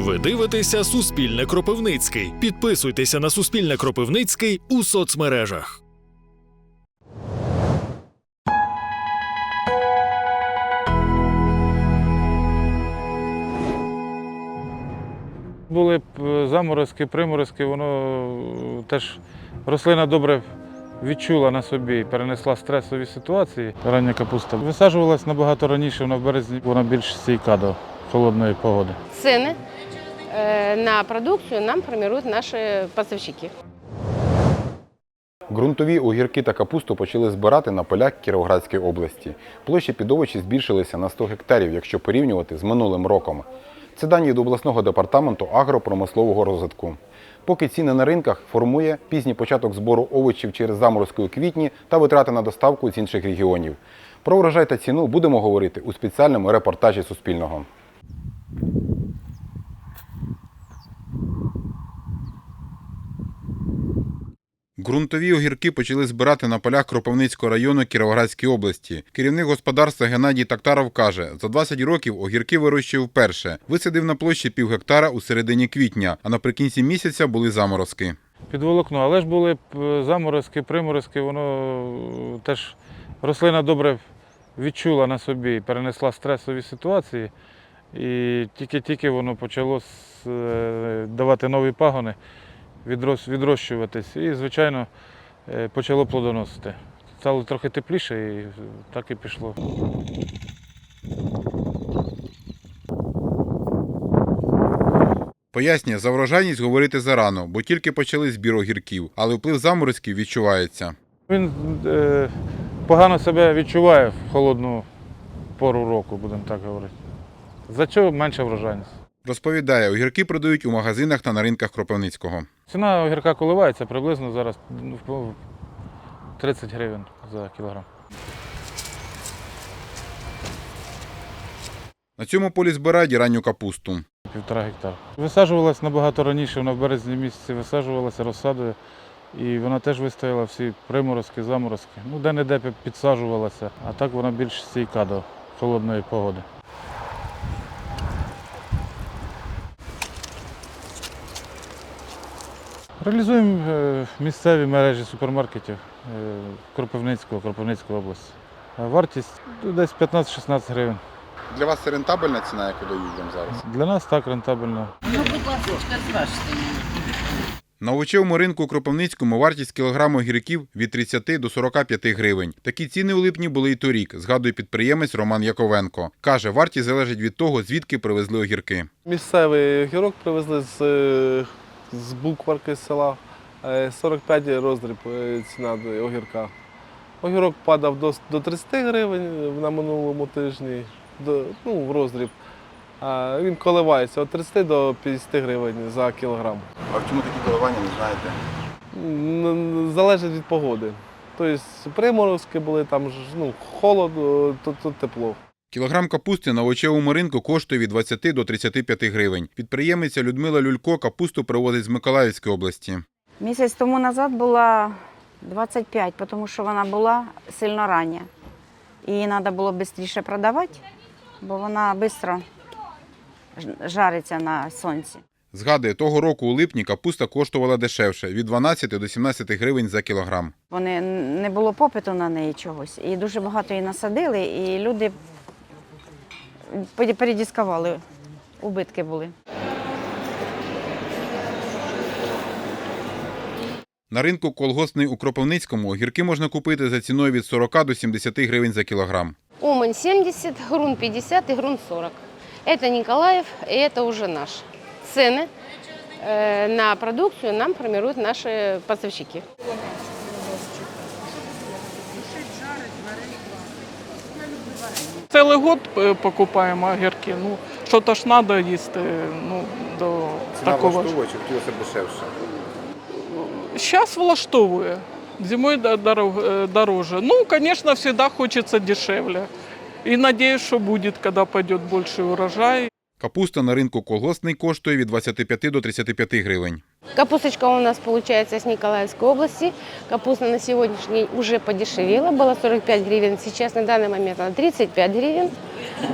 Ви дивитеся Суспільне Кропивницький. Підписуйтеся на Суспільне Кропивницький у соцмережах. Були б е, заморозки, приморозки, воно е, теж рослина добре відчула на собі і перенесла стресові ситуації. Рання капуста висаджувалась набагато раніше, вона в березні вона більш стійка до холодної погоди. цены э, на продукцию нам формируют наши поставщики. Ґрунтові огірки та капусту почали збирати на полях Кіровоградської області. Площі під овочі збільшилися на 100 гектарів, якщо порівнювати з минулим роком. Це дані від обласного департаменту агропромислового розвитку. Поки ціни на ринках формує пізній початок збору овочів через заморозки у квітні та витрати на доставку з інших регіонів. Про врожай та ціну будемо говорити у спеціальному репортажі Суспільного. Ґрунтові огірки почали збирати на полях Кропивницького району Кіровоградської області. Керівник господарства Геннадій Тактаров каже, за 20 років огірки вирощує вперше. Висадив на площі пів гектара у середині квітня, а наприкінці місяця були заморозки. Під волокно, але ж були е, заморозки, приморозки, воно е, теж рослина добре відчула на собі перенесла стресові ситуації. І тільки-тільки воно почало е, давати нові пагони, відрощуватись. І, звичайно, е, почало плодоносити. Стало трохи тепліше і так і пішло. Пояснює, за врожайність говорити зарано, бо тільки почали збір огірків, але вплив заморозків відчувається. Він е, погано себе відчуває в холодну пору року, будемо так говорити. За чого менша врожайність. Розповідає, огірки продають у магазинах та на ринках Кропивницького. Ціна огірка коливається приблизно зараз ну, 30 гривень за кілограм. На цьому полі збирають і ранню капусту. Півтора гектара. Висаджувалась набагато раніше, вона в березні місяці висаджувалася розсадою. І вона теж вистояла всі приморозки, заморозки. Ну, де-не-де пі- підсаджувалася, а так вона більш стійка до холодної погоди. Реалізуємо е, місцеві мережі супермаркетів е, Кропивницького, Кропивницької області. Вартість ну, десь 15-16 гривень. Для вас це рентабельна ціна, яку дають вам зараз? Для нас так рентабельно. На овочевому ринку у Кропивницькому вартість кілограму огірків від 30 до 45 гривень. Такі ціни у липні були і торік, згадує підприємець Роман Яковенко. Каже, вартість залежить від того, звідки привезли огірки. Місцевий огірок привезли з, е, з букварки з села. Е, 45 роздріб е, ціна огірка. Огірок падав до, до 30 гривень на минулому тижні, до, ну, в роздріб. А він коливається від 30 до 50 гривень за кілограм. А чому такі коливання, не знаєте? Залежить від погоди. Тобто приморозки були, там ж, ну, холод, то, то тепло. Кілограм капусти на овочевому ринку коштує від 20 до 35 гривень. Підприємиця Людмила Люлько капусту привозить з Миколаївської області. Місяць тому назад була 25, тому що вона була сильно рання. Її треба було швидше продавати, бо вона швидко жариться на сонці. Згадує, того року у липні капуста коштувала дешевше від 12 до 17 гривень за кілограм. Вони не було попиту на неї чогось. І дуже багато її насадили, і люди передіскували, убитки були. На ринку колгоспний у Кропивницькому огірки можна купити за ціною від 40 до 70 гривень за кілограм. Умань 70, грун 50 и грун 40. Это Николаев, и это уже наш. Цены э, на продукцию нам формируют наши поставщики. Целый год э, покупаем огірки. Ну, що-то ж треба їсти. Ну, до такого. ж. чи хотілося б дешевше? Сейчас влаштовує. Зимой до- дорог- э, дороже. Ну, конечно, всегда хочется дешевле. И надеюсь, что будет, когда пойдет больше урожай. Капуста на ринку колгоспний коштує від 25 до 35 гривень. Капусточка у нас получается с Николаевской области. Капуста на сегодняшний день уже подешевела, была 45 гривен, сейчас на данный момент она 35 гривен.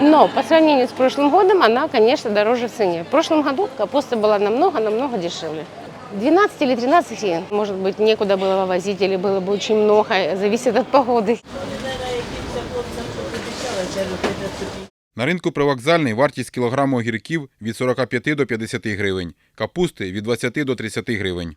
Но по сравнению с прошлым годом она, конечно, дороже в цене. В прошлом году капуста была намного-намного дешевле. 12 или 13 гривен. Может быть, некуда было вывозить или было бы очень много, зависит от погоды. На ринку привокзальний вартість кілограму огірків від 45 до 50 гривень, капусти від 20 до 30 гривень.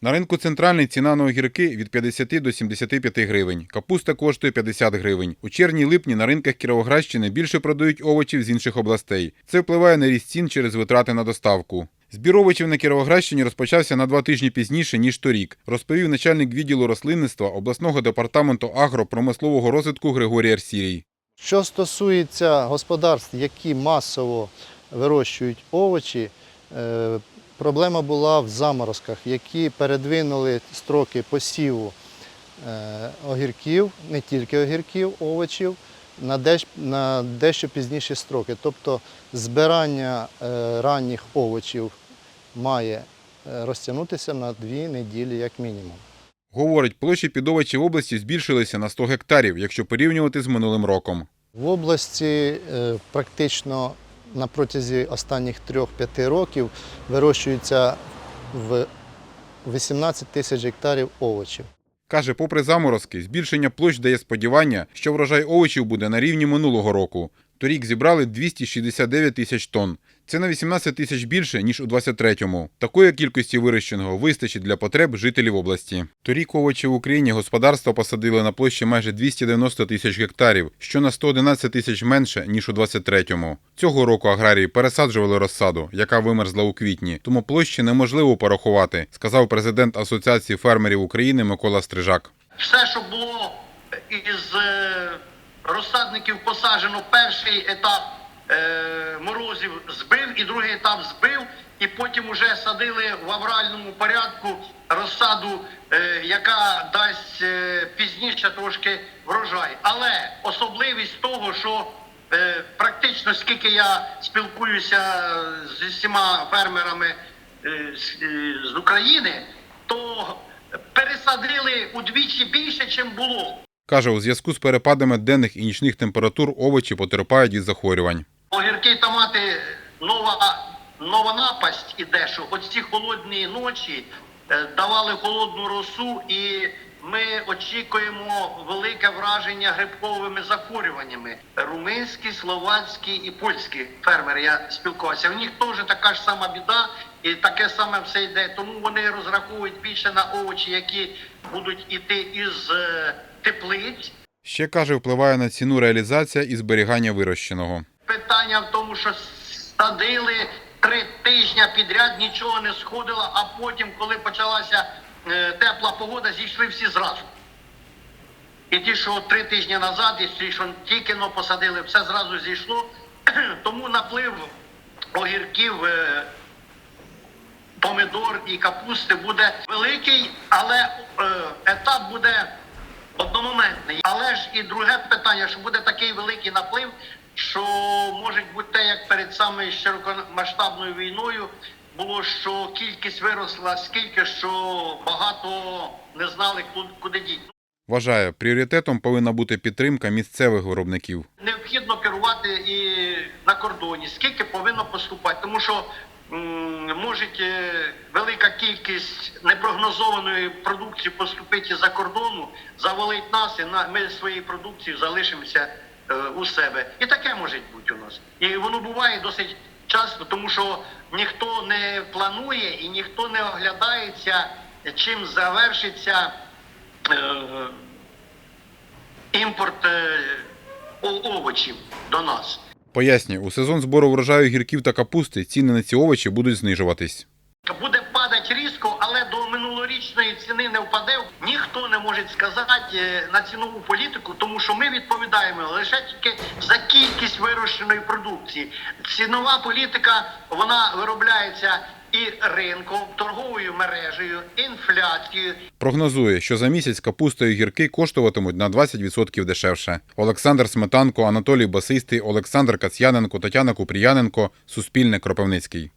На ринку центральний ціна на огірки від 50 до 75 гривень. Капуста коштує 50 гривень. У червні-липні на ринках Кіровоградщини більше продають овочів з інших областей. Це впливає на ріст цін через витрати на доставку. Збір овочів на Кіровоградщині розпочався на два тижні пізніше, ніж торік, розповів начальник відділу рослинництва обласного департаменту агропромислового розвитку Григорій Арсірій. Що стосується господарств, які масово вирощують овочі, е, проблема була в заморозках, які передвинули строки посіву е, огірків, не тільки огірків, овочів, на дещ- на дещо пізніші строки. Тобто збирання е, ранніх овочів має е, розтягнутися на дві неділі як мінімум. Говорить, площі під овочі в області збільшилися на 100 гектарів, якщо порівнювати з минулим роком. В області е, практично на протязі останніх 3-5 років вирощується в 18 тисяч гектарів овочів. Каже, попри заморозки, збільшення площ дає сподівання, що врожай овочів буде на рівні минулого року. Торік зібрали 269 тисяч тонн. Це на 18 тисяч більше, ніж у 23-му. Такої кількості вирощеного вистачить для потреб жителів області. Торік овочі в Україні господарства посадили на площі майже 290 тисяч гектарів, що на 111 тисяч менше, ніж у 23-му. Цього року аграрії пересаджували розсаду, яка вимерзла у квітні, тому площі неможливо порахувати, сказав президент Асоціації фермерів України Микола Стрижак. все, що було із е, розсадників посаджено, перший етап е, морозів збив і другий етап збив, і потім вже садили в авральному порядку розсаду, е, яка дасть е, пізніше трошки врожай. Але особливість того, що е, практично скільки я спілкуюся зі всіма фермерами е, з, е, з України, то пересадили удвічі більше, чим було. Каже, у зв'язку з перепадами денних і нічних температур овочі потерпають від захворювань. Огірки і томати нова, нова напасть іде, що оці холодні ночі е, давали холодну росу, і ми очікуємо велике враження грибковими захворюваннями. Румунські, словацькі і польські фермери. Я спілкувався. У них теж така ж сама біда, і таке саме все йде. Тому вони розраховують більше на овочі, які будуть іти із е, теплиць. Ще каже, впливає на ціну реалізація і зберігання вирощеного. Питання в тому, що садили три тижні підряд, нічого не сходило, а потім, коли почалася е, тепла погода, зійшли всі зразу. І ті, що три тижні назад, і ті, що тільки но посадили, все зразу зійшло. Тому наплив огірків, е, помидор і капусти буде великий, але е, етап буде одномоментний. Але ж і друге питання, що буде такий великий наплив, що може бути те, як перед самою широкомасштабною війною було, що кількість виросла скільки, що багато не знали, ку- куди діти. Вважає, пріоритетом повинна бути підтримка місцевих виробників. Необхідно керувати і на кордоні, скільки повинно поступати, тому що може велика кількість непрогнозованої продукції поступити за кордону, завалить нас, і ми своєю продукцією залишимося е, у себе. І таке може бути у нас. І воно буває досить часто, тому що ніхто не планує і ніхто не оглядається, чим завершиться. е, імпорт е, овочів до нас. Пояснює, у сезон збору врожаю гірків та капусти ціни на ці овочі будуть знижуватись. Буде падати різко, але до минулорічної ціни не впаде. Ніхто не може сказати е, на цінову політику, тому що ми відповідаємо лише тільки за кількість вирощеної продукції. Цінова політика вона виробляється і ринком, торговою мережею, інфляцією Прогнозує, що за місяць капуста і гірки коштуватимуть на 20% дешевше. Олександр Сметанко, Анатолій Басистий, Олександр Кацяненко, Тетяна Купріяненко, Суспільне Кропивницький.